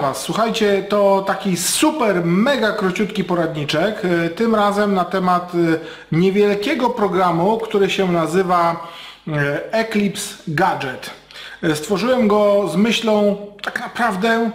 Was. Słuchajcie, to taki super, mega króciutki poradniczek. e, Tym razem na temat e, niewielkiego programu, który się nazywa e, Eclipse Gadget. Stworzyłem go z myślą tak naprawdę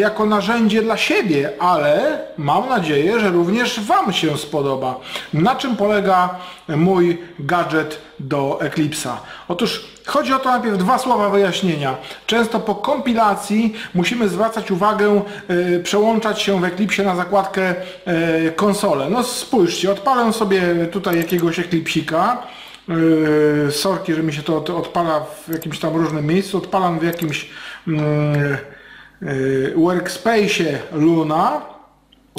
jako narzędzie dla siebie, ale mam nadzieję, że również Wam się spodoba. Na czym polega mój gadżet do Eclipse'a? Otóż chodzi o to najpierw dwa słowa wyjaśnienia. Często po kompilacji musimy zwracać uwagę, e, przełączać się w Eclipsie na zakładkę e, konsolę. No spójrzcie, odpalę sobie tutaj jakiegoś Eclipsika. Yy, sorki, że mi się to, odpala w jakimś tam różnym miejscu. Odpalam w jakimś yy, yy, workspace'ie Luna,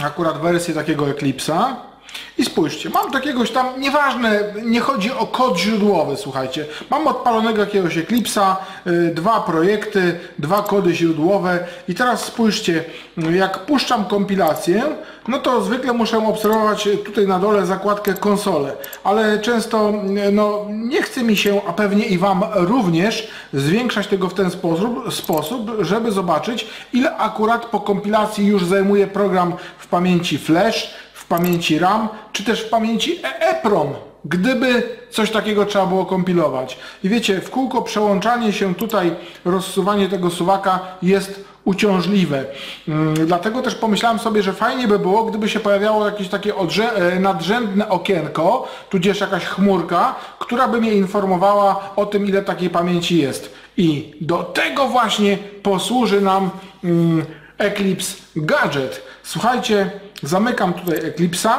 akurat wersję takiego Eclipse'a. I spójrzcie, mam takiegoś tam, nieważne, nie chodzi o kod źródłowy, słuchajcie. Mam odpalonego jakiegoś Eclipse'a, yy, dwa projekty, dwa kody źródłowe i teraz spójrzcie, jak puszczam kompilację, no to zwykle muszę obserwować tutaj na dole zakładkę konsole, ale często no, nie chce mi się, a pewnie i Wam również, zwiększać tego w ten sposób, sposób, żeby zobaczyć ile akurat po kompilacji już zajmuje program w pamięci flash, pamięci RAM, czy też w pamięci EEPROM, gdyby coś takiego trzeba było kompilować. I wiecie, w kółko przełączanie się tutaj, rozsuwanie tego suwaka jest uciążliwe. Mm, Dlatego też pomyślałem sobie, że fajnie by było, gdyby się pojawiało jakieś takie e, nadrzędne okienko, tudzież jakaś chmurka, która by mnie informowała o tym, ile takiej pamięci jest. I do tego właśnie posłuży nam mm, Eclipse Gadget. Słuchajcie, zamykam tutaj Eclipse'a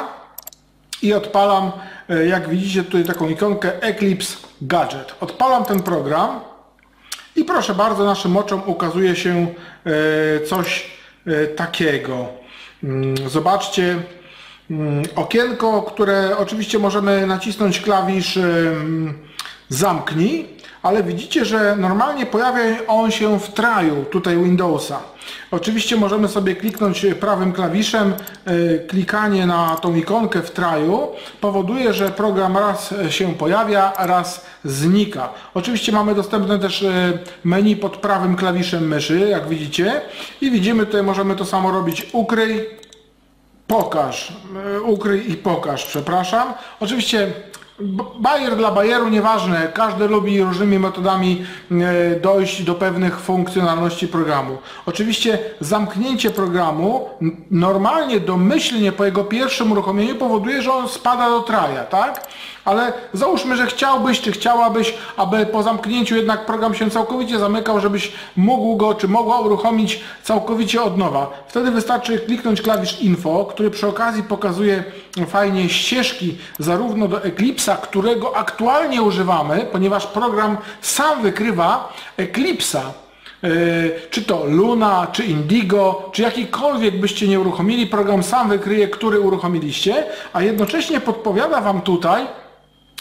i odpalam, e, jak widzicie tutaj taką ikonkę Eclipse Gadget. Odpalam ten program i proszę bardzo, naszym oczom ukazuje się e, coś e, takiego. Mm, Zobaczcie mm, okienko, które oczywiście możemy nacisnąć klawisz em, zamknij, ale widzicie, że normalnie pojawia on się w traju tutaj Windowsa. Oczywiście możemy sobie kliknąć prawym klawiszem. e, Klikanie na tą ikonkę w traju powoduje, że program raz się pojawia, raz znika. Oczywiście mamy dostępne też e, menu pod prawym klawiszem myszy, jak widzicie. I widzimy tutaj możemy to samo robić ukryj, pokaż, e, ukryj i pokaż, przepraszam. Oczywiście b- bajer dla bajeru, nieważne, każdy lubi różnymi metodami e, dojść do pewnych funkcjonalności programu. Oczywiście zamknięcie programu normalnie, domyślnie po jego pierwszym uruchomieniu powoduje, że on spada do traja, tak? Ale załóżmy, że chciałbyś, czy chciałabyś, aby po zamknięciu jednak program się całkowicie zamykał, żebyś mógł go, czy mogła uruchomić całkowicie od nowa. Wtedy wystarczy kliknąć klawisz Info, który przy okazji pokazuje fajnie ścieżki zarówno do Eclipse'a, którego aktualnie używamy, ponieważ program sam wykrywa Eclipse'a. Yy, czy to Luna, czy Indigo, czy jakikolwiek byście nie uruchomili, program sam wykryje, który uruchomiliście, a jednocześnie podpowiada Wam tutaj,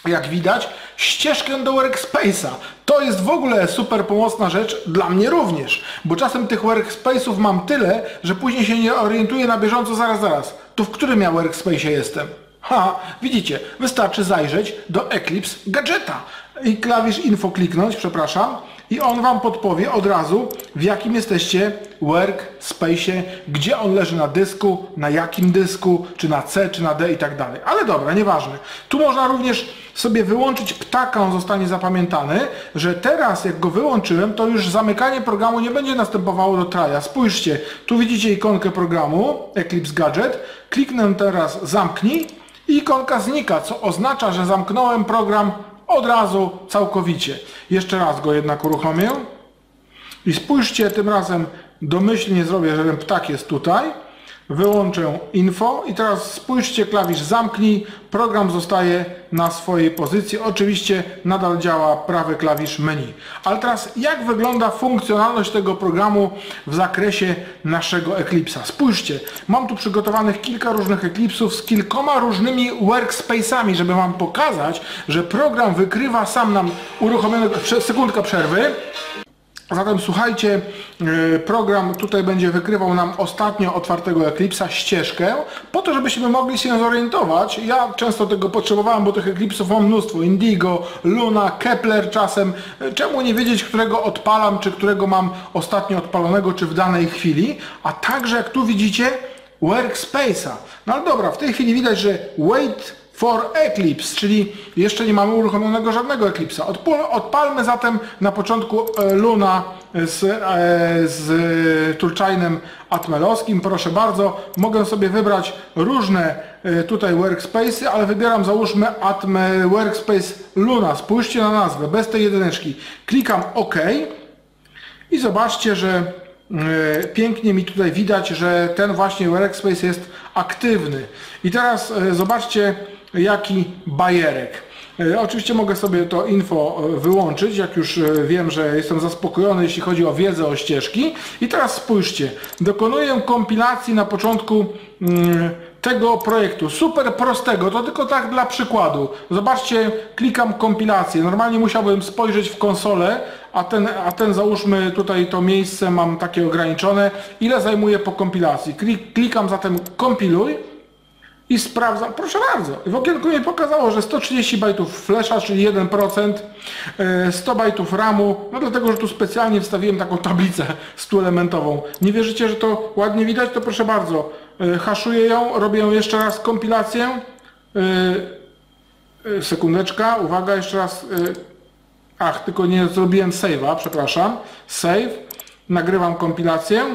jak widać, ścieżkę do Workspace'a. To jest w ogóle super pomocna rzecz, dla mnie również, bo czasem tych Workspace'ów mam tyle, że później się nie orientuję na bieżąco, zaraz, zaraz, to w którym ja Workspace'ie jestem? Ha, widzicie, wystarczy zajrzeć do Eclipse Gadgeta i klawisz Info kliknąć, przepraszam, i on Wam podpowie od razu, w jakim jesteście workspace'ie, gdzie on leży na dysku, na jakim dysku, czy na C, czy na D i tak dalej. Ale dobra, nieważne. Tu można również sobie wyłączyć ptaka, on zostanie zapamiętany, że teraz jak go wyłączyłem, to już zamykanie programu nie będzie następowało do traja. Spójrzcie, tu widzicie ikonkę programu, Eclipse Gadget, kliknę teraz zamknij i ikonka znika, co oznacza, że zamknąłem program od razu całkowicie. Jeszcze raz go jednak uruchomię. I spójrzcie, tym razem domyślnie zrobię, że ten ptak jest tutaj. Wyłączę info i teraz spójrzcie, klawisz zamknij, program zostaje na swojej pozycji. Oczywiście nadal działa prawy klawisz menu. Ale teraz jak wygląda funkcjonalność tego programu w zakresie naszego Eclipse'a? Spójrzcie, mam tu przygotowanych kilka różnych Eclipsów z kilkoma różnymi workspace'ami, żeby Wam pokazać, że program wykrywa sam nam uruchomionego... Sekundka przerwy. Zatem słuchajcie, e, program tutaj będzie wykrywał nam ostatnio otwartego Eclipse'a ścieżkę, po to, żebyśmy mogli się zorientować. Ja często tego potrzebowałem, bo tych Eclipsów mam mnóstwo. Indigo, Luna, Kepler czasem. E, czemu nie wiedzieć, którego odpalam, czy którego mam ostatnio odpalonego, czy w danej chwili. A także, jak tu widzicie, Workspace'a. No ale dobra, w tej chwili widać, że wait for Eclipse, czyli jeszcze nie mamy uruchomionego żadnego Eclipse'a. Odpalmy zatem na początku e, Luna z, e, z Turchainem Atmelowskim. Proszę bardzo, mogę sobie wybrać różne e, tutaj workspace'y, ale wybieram załóżmy Atme Workspace Luna. Spójrzcie na nazwę, bez tej jedyneczki. Klikam OK i zobaczcie, że pięknie mi tutaj widać, że ten właśnie workspace jest aktywny. I teraz zobaczcie, jaki bajerek. E, oczywiście mogę sobie to info e, wyłączyć, jak już e, wiem, że jestem zaspokojony, jeśli chodzi o wiedzę o ścieżki. I teraz spójrzcie, dokonuję kompilacji na początku mm, tego projektu, super prostego, to tylko tak dla przykładu. Zobaczcie, klikam kompilację. Normalnie musiałbym spojrzeć w konsolę, a ten, a ten załóżmy tutaj to miejsce mam takie ograniczone. Ile zajmuje po kompilacji? Klikam zatem kompiluj i sprawdzam, proszę bardzo, w okienku mi pokazało, że 130 bajtów flasha, czyli 1%, 100 e, bajtów RAMu, no dlatego, że tu specjalnie wstawiłem taką tablicę stuelementową. Nie wierzycie, że to ładnie widać? To proszę bardzo, e, haszuję ją, robię jeszcze raz kompilację. E, sekundeczka, uwaga, jeszcze raz. Ach, tylko nie zrobiłem save'a, przepraszam. Save, nagrywam kompilację.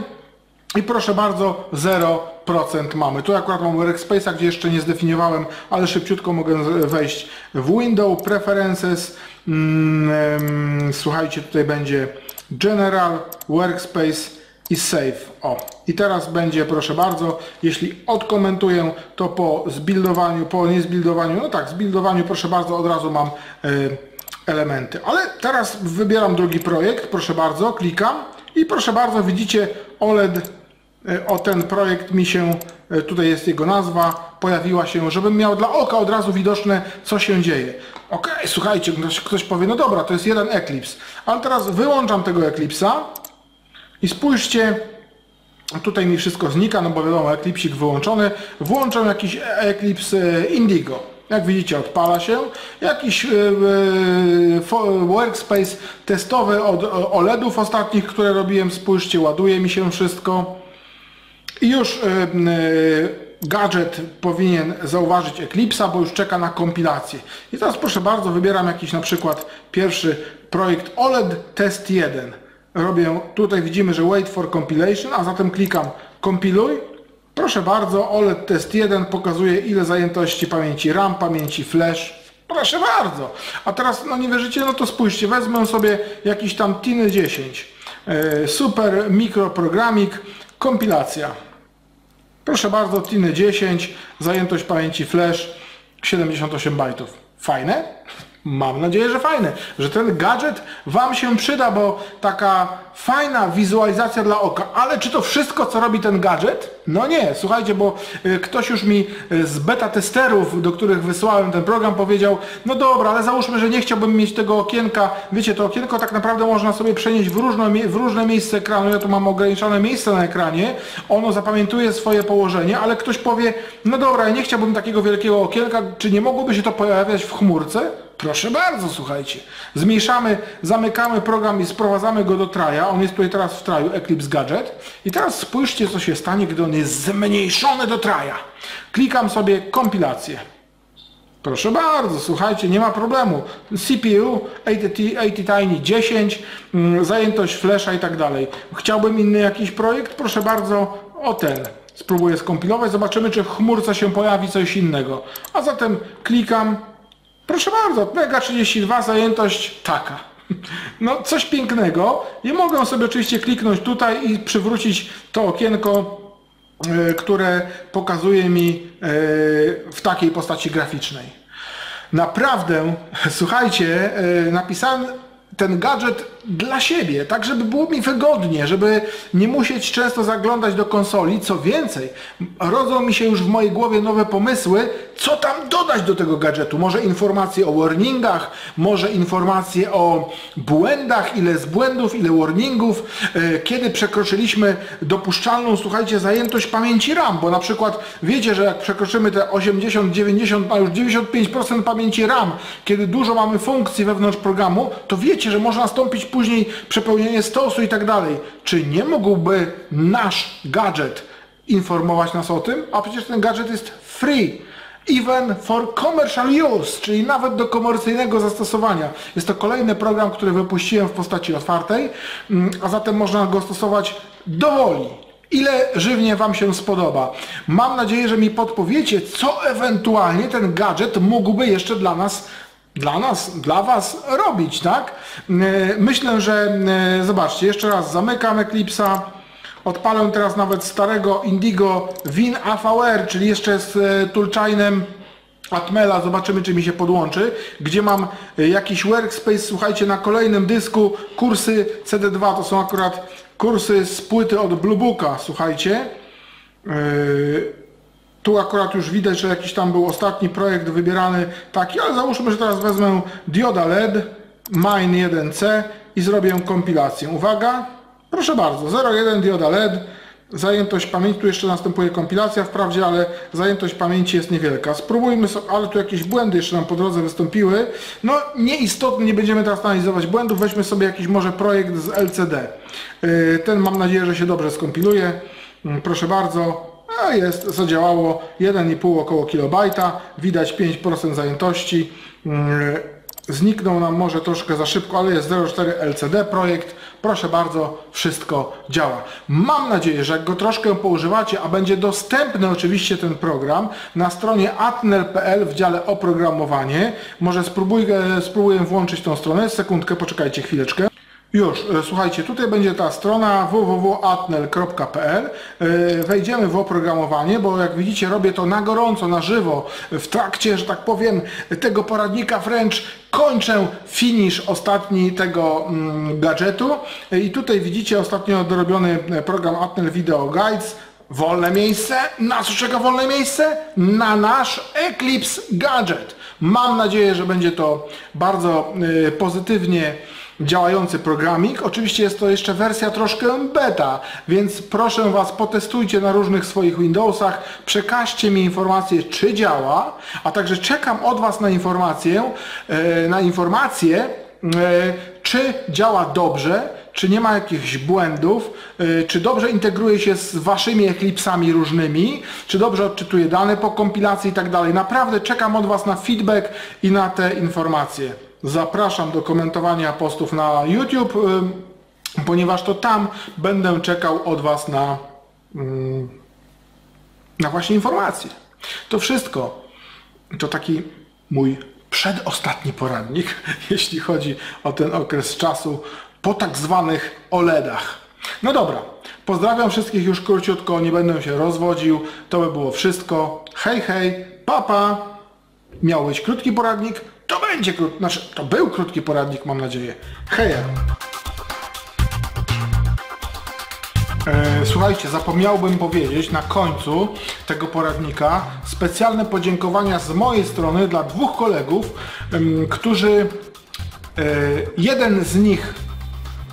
I proszę bardzo, 0% mamy. Tu akurat mam Workspace'a, gdzie jeszcze nie zdefiniowałem, ale szybciutko mogę wejść w Window, Preferences. Mm, słuchajcie, tutaj będzie General, Workspace i Save. O, i teraz będzie, proszę bardzo, jeśli odkomentuję, to po zbuildowaniu, po niezbuildowaniu, no tak, zbuildowaniu, proszę bardzo, od razu mam y, elementy. Ale teraz wybieram drugi projekt, proszę bardzo, klikam i proszę bardzo, widzicie OLED o ten projekt mi się, e, tutaj jest jego nazwa, pojawiła się, żebym miał dla oka od razu widoczne, co się dzieje. Ok, słuchajcie, ktoś, ktoś powie, no dobra, to jest jeden Eclipse, ale teraz wyłączam tego Eclipse'a i spójrzcie, tutaj mi wszystko znika, no bo wiadomo, Eclipsik wyłączony, włączam jakiś e, Indigo. Jak widzicie, odpala się. Jakiś workspace testowy od OLEDów ostatnich, które robiłem, spójrzcie, ładuje mi się wszystko. I już e, e, gadżet powinien zauważyć Eclipse'a, bo już czeka na kompilację. I teraz proszę bardzo, wybieram jakiś na przykład pierwszy projekt OLED Test 1. Robię, tutaj widzimy, że wait for compilation, a zatem klikam kompiluj. Proszę bardzo, OLED Test 1 pokazuje ile zajętości pamięci RAM, pamięci flash. Proszę bardzo. A teraz, no nie wierzycie, no to spójrzcie, wezmę sobie jakiś tam Tiny 10. E, super mikroprogramik, kompilacja. Proszę bardzo, Tiny 10, zajętość pamięci flash 78 bajtów. Fajne? Mam nadzieję, że fajne, że ten gadżet Wam się przyda, bo taka fajna wizualizacja dla oka. Ale czy to wszystko, co robi ten gadżet? No nie, słuchajcie, bo y, ktoś już mi y, z beta testerów, do których wysłałem ten program, powiedział, no dobra, ale załóżmy, że nie chciałbym mieć tego okienka. Wiecie, to okienko tak naprawdę można sobie przenieść w różne, w różne miejsce ekranu. Ja tu mam ograniczone miejsce na ekranie. Ono zapamiętuje swoje położenie, ale ktoś powie, no dobra, ja nie chciałbym takiego wielkiego okienka, czy nie mogłoby się to pojawiać w chmurce? Proszę bardzo, słuchajcie. Zmniejszamy, zamykamy program i sprowadzamy go do traja. On jest tutaj teraz w traju Eclipse Gadget. I teraz spójrzcie, co się stanie, gdy on jest zmniejszony do traja. Klikam sobie kompilację. Proszę bardzo, słuchajcie, nie ma problemu. CPU, ATTiny 10, mm, zajętość flasha i tak dalej. Chciałbym inny jakiś projekt? Proszę bardzo, o ten. Spróbuję skompilować, zobaczymy, czy w chmurce się pojawi coś innego. A zatem klikam, Proszę bardzo, Mega 32 zajętość taka. No coś pięknego. I mogę sobie oczywiście kliknąć tutaj i przywrócić to okienko, e, które pokazuje mi e, w takiej postaci graficznej. Naprawdę, słuchajcie, e, napisałem ten gadżet dla siebie, tak żeby było mi wygodnie, żeby nie musieć często zaglądać do konsoli. Co więcej, rodzą mi się już w mojej głowie nowe pomysły, co tam dodać do tego gadżetu. Może informacje o warningach, może informacje o błędach, ile z błędów, ile warningów, e, kiedy przekroczyliśmy dopuszczalną, słuchajcie, zajętość pamięci RAM, bo na przykład wiecie, że jak przekroczymy te 80, 90, a już 95% pamięci RAM, kiedy dużo mamy funkcji wewnątrz programu, to wiecie, że może nastąpić później przepełnienie stosu i tak dalej. Czy nie mógłby nasz gadżet informować nas o tym? A przecież ten gadżet jest free. Even for commercial use, czyli nawet do komercyjnego zastosowania. Jest to kolejny program, który wypuściłem w postaci otwartej, mm, a zatem można go stosować dowoli. Ile żywnie Wam się spodoba. Mam nadzieję, że mi podpowiecie, co ewentualnie ten gadżet mógłby jeszcze dla nas dla nas, dla Was robić, tak? E, myślę, że e, zobaczcie, jeszcze raz zamykam Eclipse'a, odpalę teraz nawet starego Indigo Win AVR, czyli jeszcze z e, Tulchainem Atmela, zobaczymy czy mi się podłączy, gdzie mam jakiś workspace, słuchajcie, na kolejnym dysku kursy CD2, to są akurat kursy z płyty od Bluebooka, słuchajcie. Tu akurat już widać, że jakiś tam był ostatni projekt wybierany taki, ale załóżmy, że teraz wezmę dioda LED, Mine 1C i zrobię kompilację. Uwaga, proszę bardzo, 0,1 dioda LED, zajętość pamięci, tu jeszcze następuje kompilacja wprawdzie, ale zajętość pamięci jest niewielka. Spróbujmy sobie, ale tu jakieś błędy jeszcze nam po drodze wystąpiły. No nieistotnie, nie będziemy teraz analizować błędów, weźmy sobie jakiś może projekt z LCD. Yy, ten mam nadzieję, że się dobrze skompiluje. Yy, proszę bardzo, a jest, zadziałało 1,5 około kilobajta, widać 5% zajętości. Mm, zniknął nam może troszkę za szybko, ale jest 0,4 LCD projekt. Proszę bardzo, wszystko działa. Mam nadzieję, że jak go troszkę poużywacie, a będzie dostępny oczywiście ten program na stronie atnel.pl w dziale oprogramowanie. Może spróbuję, spróbuję włączyć tą stronę. Sekundkę, poczekajcie chwileczkę. Już, e, słuchajcie, tutaj będzie ta strona www.atnel.pl. E, wejdziemy w oprogramowanie, bo jak widzicie robię to na gorąco, na żywo, w trakcie, że tak powiem, tego poradnika wręcz kończę finish ostatni tego mm, gadżetu. E, I tutaj widzicie ostatnio dorobiony program Atnel Video Guides. Wolne miejsce. Na co czeka wolne miejsce? Na nasz Eclipse Gadget. Mam nadzieję, że będzie to bardzo pozytywnie działający programik. Oczywiście jest to jeszcze wersja troszkę beta, więc proszę Was, potestujcie na różnych swoich Windowsach, przekażcie mi informację, czy działa, a także czekam od Was na informację, e, na informację, e, czy działa dobrze, czy nie ma jakichś błędów, e, czy dobrze integruje się z Waszymi Eclipsami różnymi, czy dobrze odczytuje dane po kompilacji i tak dalej. Naprawdę czekam od Was na feedback i na te informacje. Zapraszam do komentowania postów na YouTube, ponieważ to tam będę czekał od Was na, na właśnie informacje. To wszystko. To taki mój przedostatni poradnik, jeśli chodzi o ten okres czasu po tak zwanych OLEDach. No dobra, pozdrawiam wszystkich już króciutko, nie będę się rozwodził. To by było wszystko. Hej, hej, papa. Miał być krótki poradnik, to będzie krótki, znaczy to był krótki poradnik, mam nadzieję. Heja. E, słuchajcie, zapomniałbym powiedzieć na końcu tego poradnika specjalne podziękowania z mojej strony dla dwóch kolegów, którzy e, jeden z nich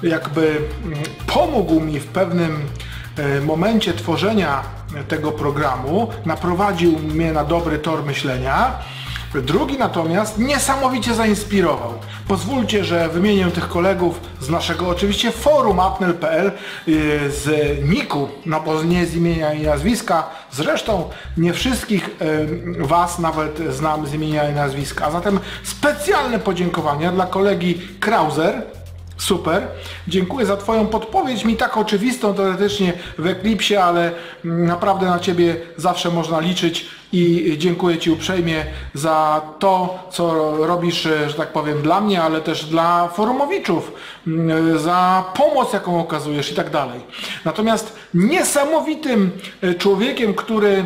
jakby pomógł mi w pewnym e, momencie tworzenia tego programu, naprowadził mnie na dobry tor myślenia, Drugi natomiast niesamowicie zainspirował. Pozwólcie, że wymienię tych kolegów z naszego oczywiście forum apnel.pl y, z niku, no bo nie z imienia i nazwiska. Zresztą nie wszystkich y, Was nawet znam z imienia i nazwiska. A zatem specjalne podziękowania dla kolegi Krauser, Super. Dziękuję za Twoją podpowiedź, mi tak oczywistą teoretycznie w Eclipsie, ale naprawdę na Ciebie zawsze można liczyć i dziękuję Ci uprzejmie za to, co robisz, że tak powiem, dla mnie, ale też dla forumowiczów, za pomoc, jaką okazujesz i tak dalej. Natomiast niesamowitym człowiekiem, który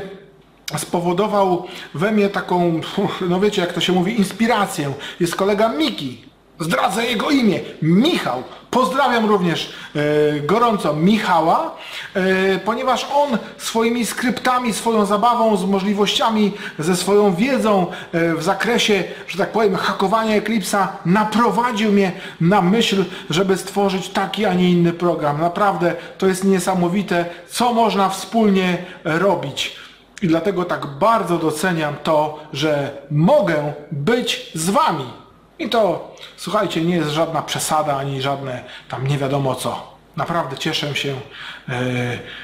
spowodował we mnie taką, no wiecie jak to się mówi, inspirację, jest kolega Miki. Zdradzę jego imię. Michał. Pozdrawiam również e, gorąco Michała, e, ponieważ on swoimi skryptami, swoją zabawą, z możliwościami, ze swoją wiedzą e, w zakresie, że tak powiem, hakowania Eclipse'a naprowadził mnie na myśl, żeby stworzyć taki, a nie inny program. Naprawdę to jest niesamowite, co można wspólnie robić. I dlatego tak bardzo doceniam to, że mogę być z Wami. I to, słuchajcie, nie jest żadna przesada, ani żadne tam nie wiadomo co. Naprawdę cieszę się. E,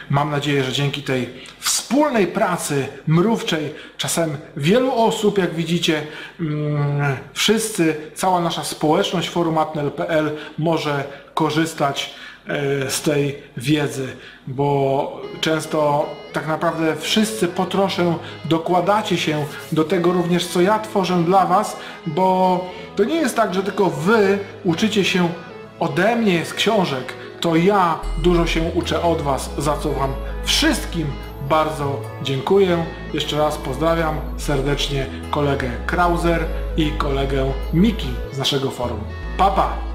mam nadzieję, że dzięki tej wspólnej pracy mrówczej, czasem wielu osób, jak widzicie, mm, wszyscy, cała nasza społeczność forumatnel.pl może korzystać e, z tej wiedzy, bo często tak naprawdę wszyscy po trosze dokładacie się do tego również, co ja tworzę dla Was, bo to nie jest tak, że tylko Wy uczycie się ode mnie z książek, to ja dużo się uczę od Was, za co Wam wszystkim bardzo dziękuję. Jeszcze raz pozdrawiam serdecznie kolegę Krauser i kolegę Miki z naszego forum. Papa! Pa.